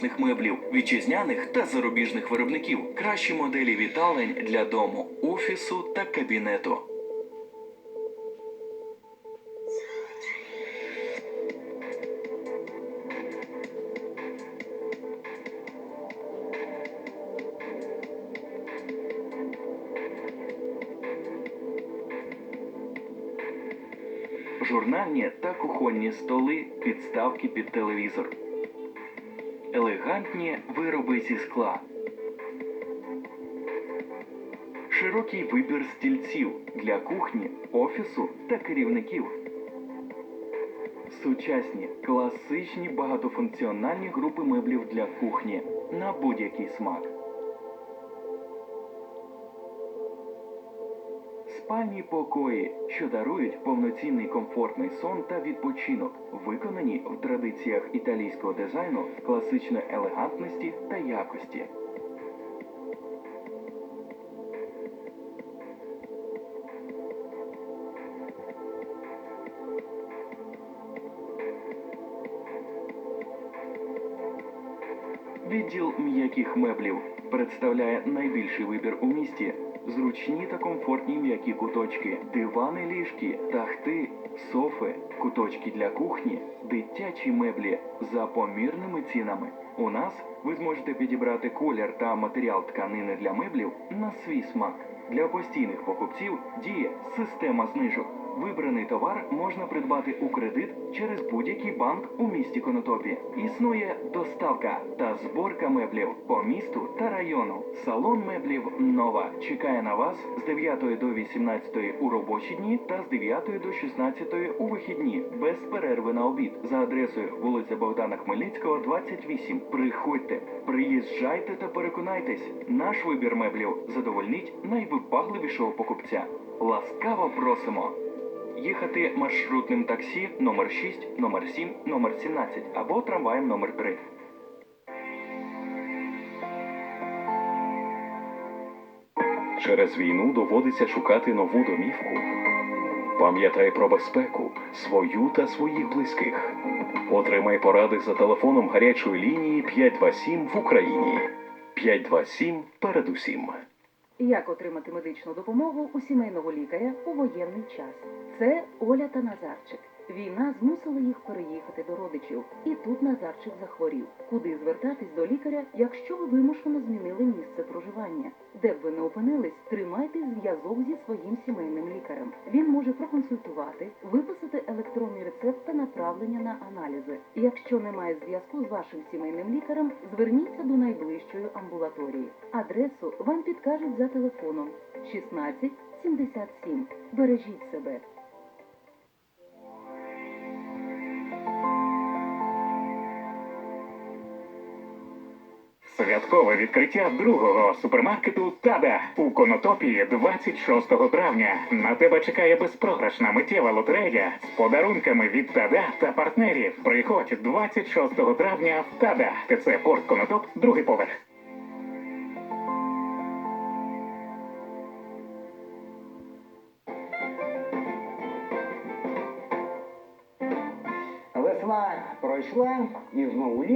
сучасних меблів, вітчизняних та зарубіжних виробників, кращі моделі віталень для дому, офісу та кабінету. Журнальні та кухонні столи, підставки під телевізор. Елегантні вироби зі скла. Широкий вибір стільців для кухні, офісу та керівників. Сучасні, класичні багатофункціональні групи меблів для кухні на будь-який смак. Спальні покої, що дарують повноцінний комфортний сон та відпочинок, виконані в традиціях італійського дизайну, класичної елегантності та якості. Відділ м'яких меблів представляє найбільший вибір у місті. Зручні та комфортні м'які куточки, дивани ліжки, тахти, софи, куточки для кухні, дитячі меблі за помірними цінами. У нас ви зможете підібрати колір та матеріал тканини для меблів на свій смак. Для постійних покупців діє система знижок. Вибраний товар можна придбати у кредит через будь-який банк у місті Конотопі. Існує доставка та зборка меблів по місту та району. Салон меблів Нова чекає на вас з 9 до 18 у робочі дні та з 9 до 16 у вихідні без перерви на обід за адресою вулиця Богдана Хмельницького, 28. Приходьте, приїжджайте та переконайтесь, наш вибір меблів задовольнить найвибагливішого покупця. Ласкаво просимо! Їхати маршрутним таксі номер 6, номер 7, номер 17 або трамваєм номер 3. Через війну доводиться шукати нову домівку. Пам'ятай про безпеку, свою та своїх близьких. Отримай поради за телефоном гарячої лінії 527 в Україні. 527 передусім. Як отримати медичну допомогу у сімейного лікаря у воєнний час? Це Оля та Назарчик. Війна змусила їх переїхати до родичів, і тут Назарчик захворів. Куди звертатись до лікаря, якщо ви вимушено змінили місце проживання? Де б ви не опинились, тримайте зв'язок зі своїм сімейним лікарем. Він може проконсультувати, виписати електронний рецепт та направлення на аналізи. Якщо немає зв'язку з вашим сімейним лікарем, зверніться до найближчої амбулаторії. Адресу вам підкажуть за телефоном 16 77. Бережіть себе. Святкове відкриття другого супермаркету Тада у Конотопії 26 травня. На тебе чекає безпрограшна миттєва лотерея з подарунками від Тада та партнерів. Приходь 26 травня в Тада. ТЦ Порт Конотоп, другий поверх. Весна пройшла і знову.